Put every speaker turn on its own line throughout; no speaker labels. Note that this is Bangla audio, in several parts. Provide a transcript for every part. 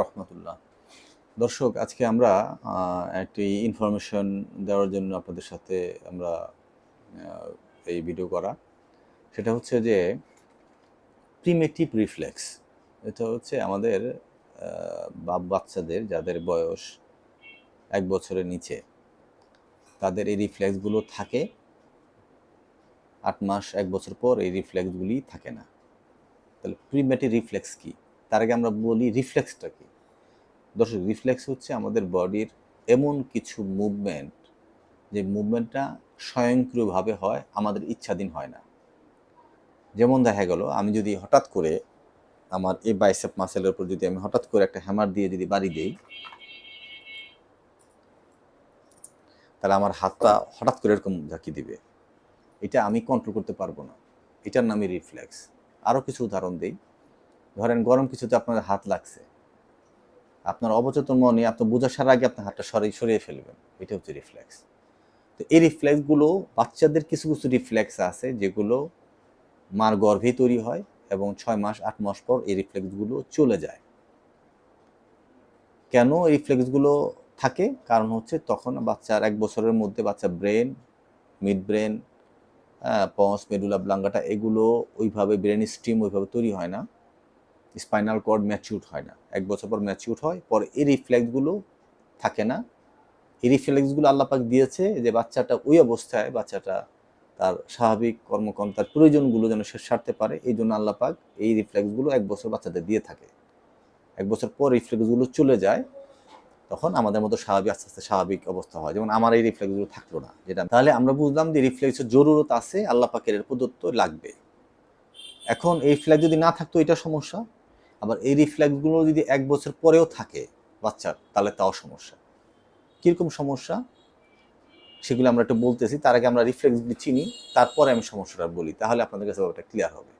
রহমতুল্লাহ। দর্শক, আজকে আমরা একটি ইনফরমেশন দেওয়ার জন্য আপনাদের সাথে আমরা এই ভিডিও করা। সেটা হচ্ছে যে প্রিমেটিভ রিফ্লেক্স এটা হচ্ছে আমাদের বাপ বাচ্চাদের যাদের বয়স এক বছরের নিচে, তাদের এই রিফ্লেক্সগুলো থাকে। আট মাস, এক বছর পর এই রিফ্লেক্সগুলি থাকে না। তাহলে প্রিমেটিভ রিফ্লেক্স কি? তার আগে আমরা বলি রিফ্লেক্সটা কি? দর্শক রিফ্লেক্স হচ্ছে আমাদের বডির এমন কিছু মুভমেন্ট যে মুভমেন্টটা স্বয়ংক্রিয়ভাবে হয়, আমাদের ইচ্ছাধীন হয় না। যেমন দেখা গেল, আমি যদি হঠাৎ করে আমার এই বাইসেপ মাসেলের উপর যদি আমি হঠাৎ করে একটা হ্যামার দিয়ে যদি বাড়ি দিই, তাহলে আমার হাতটা হঠাৎ করে এরকম ঝাঁকি দিবে। এটা আমি কন্ট্রোল করতে পারব না। এটার নামই রিফ্লেক্স আরও কিছু উদাহরণ দিই। ধরেন গরম কিছুতে আপনার হাত লাগছে। আপনার অবচেতন মনে, আপনার বোঝার আগে আপনার হাতটা সরিয়ে সরিয়ে ফেলবেন। এটা হচ্ছে রিফ্লেক্স তো এই রিফ্লেক্সগুলো বাচ্চাদের কিছু কিছু রিফ্লেক্স আছে যেগুলো মার গর্ভে তৈরি হয় এবং ছয় মাস, আট মাস পর এই রিফ্লেক্সগুলো চলে যায়। কেন এই রিফ্লেক্সগুলো থাকে? কারণ হচ্ছে তখন বাচ্চার এক বছরের মধ্যে বাচ্চা brain mid brain pons medulla oblongata এগুলো ওইভাবে ব্রেন স্ট্রিম ওইভাবে তৈরি হয় না। স্পাইনাল কর্ড ম্যাচিউর হয় না। এক বছর পর ম্যাচিউর হয়, পরে এই রিফ্লেক্সগুলো থাকে না। এই রিফ্লেক্সগুলো আল্লাপাক দিয়েছে যে বাচ্চাটা ওই অবস্থায়, বাচ্চাটা তার স্বাভাবিক কর্মকর্ম তার প্রয়োজনগুলো যেন সে সারতে পারে, এই জন্য আল্লাপাক এই রিফ্লেক্সগুলো এক বছর বাচ্চাদের দিয়ে থাকে। এক বছর পর রিফ্লেক্সগুলো চলে যায়, তখন আমাদের মতো স্বাভাবিক, আস্তে আস্তে স্বাভাবিক অবস্থা হয়। যেমন আমার এই রিফ্লেক্সগুলো থাকল না, যেটা তাহলে আমরা বুঝলাম যে রিফ্লেক্সের জরুরত আছে, আল্লাহ পাকের এর প্রদত্ত লাগবে। এখন এই ফ্ল্যাগ যদি না থাকতো, এটা সমস্যা। আবার এই রিফ্লেক্সগুলো যদি এক বছর পরেও থাকে বাচ্চার তাহলে তাও সমস্যা। কীরকম সমস্যা? সেগুলো আমরা একটু বলতেছি, তার আগে আমরা রিফ্লেক্সগুলি চিনি, তারপরে আমি সমস্যাটা বলি, তাহলে আপনাদের কাছে ব্যাপারটা ক্লিয়ার হবে।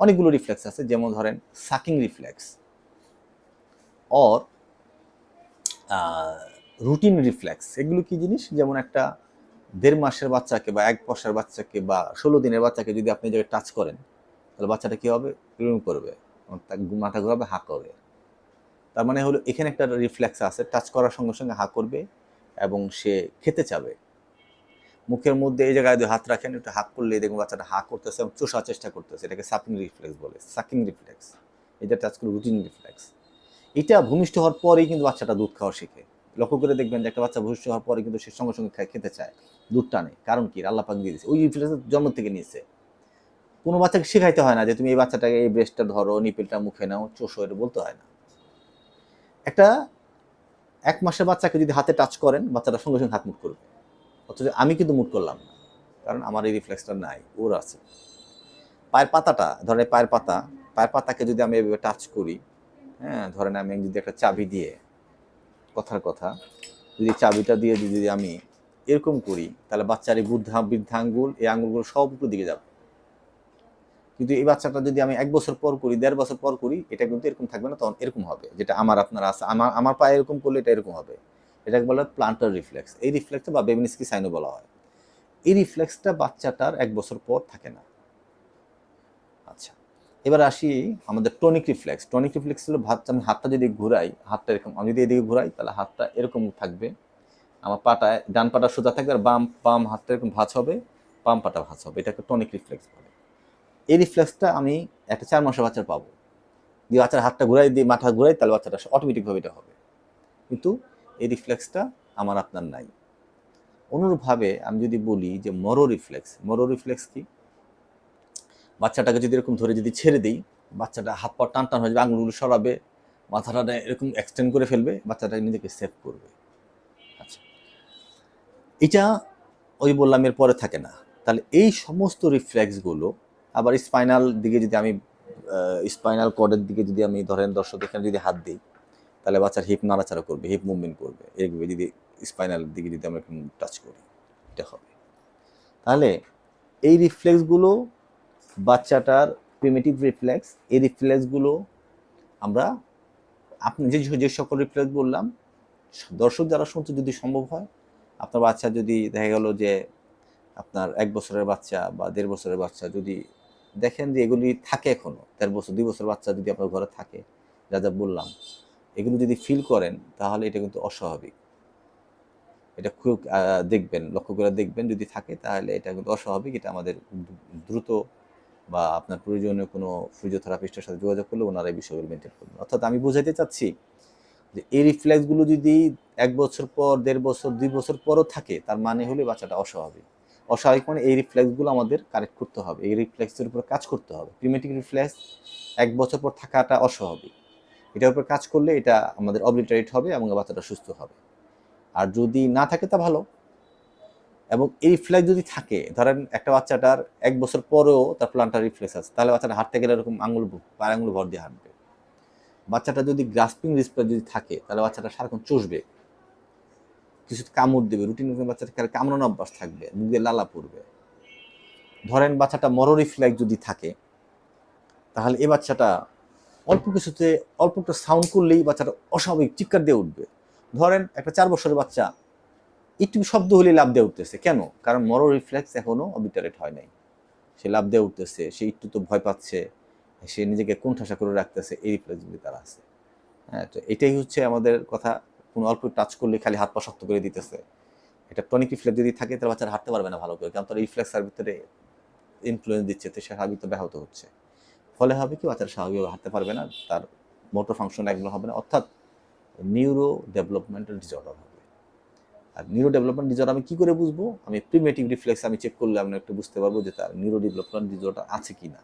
অনেকগুলো রিফ্লেক্স আছে, যেমন ধরেন sucking reflex or rooting reflex এগুলো কি জিনিস? যেমন একটা দেড় মাসের বাচ্চাকে বা এক বছরের বাচ্চাকে বা ষোলো দিনের বাচ্চাকে যদি আপনি জায়গায় টাচ করেন, তাহলে বাচ্চাটা কী হবে? করবে। মাথা ঘোরাবে, হা করবে। তার মানে হলো এখানে একটা রিফ্লেক্স আছে টাচ করার সঙ্গে সঙ্গে হা করবে এবং সে খেতে চাবে। মুখের মধ্যে এই জায়গায় যদি হাত রাখেন, একটু হাত করলে দেখুন বাচ্চাটা হা করতেছে এবং চোষার চেষ্টা করতেছে। এটাকে সাকিং রিফ্লেক্স বলে সাকিং রিফ্লেক্স এটা টাচ করে রুটিন রিফ্লেক্স এটা ভূমিষ্ঠ হওয়ার পরেই কিন্তু বাচ্চাটা দুধ খাওয়া শিখে। লক্ষ্য করে দেখবেন যে একটা বাচ্চা ভূমিষ্ঠ হওয়ার পরে কিন্তু সে সঙ্গে সঙ্গে খেতে চায় দুধ টানে কারণ কি? আল্লাহ পাক দিয়ে দিয়েছে। ওই রিফ্লেক্স জন্ম থেকে নিয়েছে। কোনো বাচ্চাকে শেখাইতে হয় না যে তুমি এই বাচ্চাটাকে এই ব্রেস্টটা ধরো, নিপিলটা মুখে নাও, চোষো, এটা বলতে হয় না। একটা এক মাসের বাচ্চাকে যদি হাতে টাচ করেন, বাচ্চাটা সঙ্গে সঙ্গে হাত মুখ করবে। অথচ আমি কিন্তু মুখ করলাম না, কারণ আমার এই রিফ্লেক্সটা নাই, ওর আছে। পায়ের পাতাটা, ধরেন পায়ের পাতা, পায়ের পাতাকে যদি আমি এভাবে টাচ করি হ্যাঁ ধরেন আমি যদি একটা চাবি দিয়ে, কথার কথা, যদি চাবিটা দিয়ে যদি আমি এরকম করি, তাহলে বাচ্চার এই বুদ্ধা বৃদ্ধাঙ্গুল এই আঙ্গুলগুলো সব উপর দিকে যাবে। কিন্তু এই বাচ্চাটা যদি আমি এক বছর পর করি, দেড় বছর পর করি, এটা কিন্তু এরকম থাকবে না, তখন এরকম হবে। যেটা আমার, আপনার আছে, আমার আমার পায়ে এরকম করলে এটা এরকম হবে। এটাকে বলা হয় প্লান্টার রিফ্লেক্স এই রিফ্লেক্সটা বা বেবিনিস্কি সাইনও বলা হয়। এই রিফ্লেক্সটা বাচ্চাটার এক বছর পর থাকে না। আচ্ছা এবার আসি আমাদের টনিক রিফ্লেক্স টনিক রিফ্লেক্স হলো ভাত, আমি হাতটা যদি ঘুরাই, হাতটা এরকম, আমি যদি এদিকে ঘুরাই, তাহলে হাতটা এরকম থাকবে। আমার পাটায়, ডান পাটা সোজা থাকবে আর বাম বাম হাতটা এরকম ভাঁজ হবে, বাম পাটা ভাঁজ হবে। এটাকে টনিক রিফ্লেক্স বলে। এই রিফ্লেক্সটা আমি একটা চার মাসের বাচ্চার পাবো। দিয়ে বাচ্চার হাতটা ঘুরাই দিয়ে মাথা ঘুরাই, তাহলে বাচ্চাটা অটোমেটিকভাবে এটা হবে। কিন্তু এই রিফ্লেক্সটা আমার আপনার নাই। অনুরূপভাবে আমি যদি বলি যে মরো রিফ্লেক্স মরো রিফ্লেক্স কি? বাচ্চাটাকে যদি এরকম ধরে যদি ছেড়ে দিই, বাচ্চাটা হাত পা টান টান হয়ে যাবে, আঙুলগুলো সরাবে মাথাটা এরকম এক্সটেন্ড করে ফেলবে, বাচ্চাটা নিজেকে সেভ করবে। আচ্ছা। এটা ওই বললাম এর পরে থাকে না। তাহলে এই সমস্ত রিফ্লেক্সগুলো আবার স্পাইনাল দিকে যদি আমি স্পাইনাল কর্ডের দিকে যদি আমি ধরেন দর্শক, এখানে যদি হাত দিই, তাহলে বাচ্চার হিপ নাড়াচাড়া করবে হিপ মুভমেন্ট করবে। এগুলো যদি স্পাইনাল দিকে যদি আমরা টাচ করি, এটা হবে। তাহলে এই রিফ্লেক্সগুলো বাচ্চাটার প্রিমেটিভ রিফ্লেক্স এই রিফ্লেক্সগুলো আমরা আপনি যে যে সকল রিফ্লেক্স বললাম, দর্শক যারা শুনতে যদি সম্ভব হয়, আপনার বাচ্চা যদি দেখা গেল যে আপনার এক বছরের বাচ্চা বা দেড় বছরের বাচ্চা যদি দেখেন যে এগুলি থাকে এখনও। তের বছর, দুই বছর বাচ্চা যদি আপনার ঘরে থাকে, যা যা বললাম, এগুলো যদি ফিল করেন, তাহলে এটা কিন্তু অস্বাভাবিক। এটা খুব দেখবেন, লক্ষ্য করে দেখবেন যদি থাকে, তাহলে এটা কিন্তু অস্বাভাবিক। এটা আমাদের দ্রুত বা আপনার প্রয়োজনীয় কোনো ফিজিওথেরাপিস্টের সাথে যোগাযোগ করলে ওনারা এই বিষয়গুলো মেনটেন করবেন। অর্থাৎ আমি বোঝাতে চাচ্ছি যে এই রিফ্লেক্সগুলো যদি এক বছর পর, দেড় বছর, দুই বছর পরও থাকে, তার মানে হলে বাচ্চাটা অস্বাভাবিক। অস্বাভাবিক মানে এই রিফ্লেক্সগুলো আমাদের কারেক্ট করতে হবে। এই রিফ্লেক্সের উপর কাজ করতে হবে। প্রিমেটিক রিফ্লেক্স এক বছর পর থাকাটা অস্বাভাবিক। এটার উপর কাজ করলে এটা আমাদের অবলিটারেট হবে এবং বাচ্চাটা সুস্থ হবে। আর যদি না থাকে তা ভালো। এবং এই রিফ্লেক্স যদি থাকে, ধরেন একটা বাচ্চাটার এক বছর পরেও তার প্লান্টার রিফ্লেক্স আছে, তাহলে বাচ্চাটা হাঁটতে গেলে এরকম আঙুল পায়ের আঙুল ভর দিয়ে হাঁটবে। বাচ্চাটা যদি গ্রাস্পিং রিফ্লেক্স যদি থাকে, তাহলে বাচ্চাটা সারাক্ষণ চষবে। কিছু কামড় দেবে, রুটিন বাচ্চাটা কামড়ানো অভ্যাস থাকবে, মুখ লালা পড়বে। ধরেন বাচ্চাটা মরো রিফ্লেক্স যদি থাকে, তাহলে এই বাচ্চাটা অল্প কিছুতে অল্প একটা সাউন্ড করলেই বাচ্চাটা অস্বাভাবিক চিৎকার দিয়ে উঠবে। ধরেন একটা চার বছরের বাচ্চা একটু শব্দ হলেই লাভ দিয়ে উঠতেছে। কেন? কারণ মরো রিফ্লেক্স এখনও অবিটারেট হয় নাই। সে লাভ দিয়ে উঠতেছে, সে একটু তো ভয় পাচ্ছে, সে নিজেকে কোণঠাসা করে রাখতেছে, এই রিফ্লেক্স রিফ্লেক্সগুলি তারা আছে। হ্যাঁ তো এটাই হচ্ছে আমাদের কথা। কোনো অল্প টাচ করলে খালি হাত পা শক্ত করে দিতেছে। এটা টনিক রিফ্লেক্স যদি থাকে, তাহলে বাচ্চারা হাঁটতে পারবে না ভালো করে। কারণ তার রিফ্লেক্সের ভিতরে ইনফ্লুয়েন্স দিচ্ছে, তো সে হাবিত ব্যাহত হচ্ছে। ফলে হবে কি, বাচ্চারা স্বাভাবিকভাবে হাঁটতে পারবে না, তার মোটর ফাংশন একগুলো হবে না। অর্থাৎ নিউরো ডেভেলপমেন্টাল ডিসঅর্ডার হবে। আর নিউরো ডেভেলপমেন্ট ডিসঅর্ডার আমি কি করে বুঝব? আমি প্রিমেটিভ রিফ্লেক্স আমি চেক করলে আমি একটু বুঝতে পারব যে তার নিউরো ডেভেলপমেন্ট ডিসঅর্ডার আছে কি না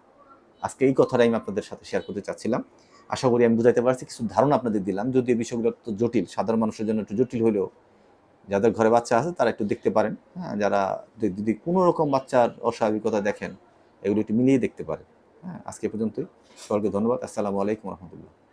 আজকে এই কথাটাই আমি আপনাদের সাথে শেয়ার করতে চাচ্ছিলাম। আশা করি আমি বুঝাইতে পারছি, কিছু ধারণা আপনাদের দিলাম। যদি এই বিষয়গুলো একটু জটিল, সাধারণ মানুষের জন্য একটু জটিল হলেও যাদের ঘরে বাচ্চা আছে তারা একটু দেখতে পারেন। হ্যাঁ যারা যদি- কোনো রকম বাচ্চার অস্বাভাবিকতা দেখেন, এগুলো একটু মিলিয়ে দেখতে পারেন। হ্যাঁ আজকে পর্যন্তই। সবাইকে ধন্যবাদ। আসসালামু আলাইকুম রহমতুল্লাহ।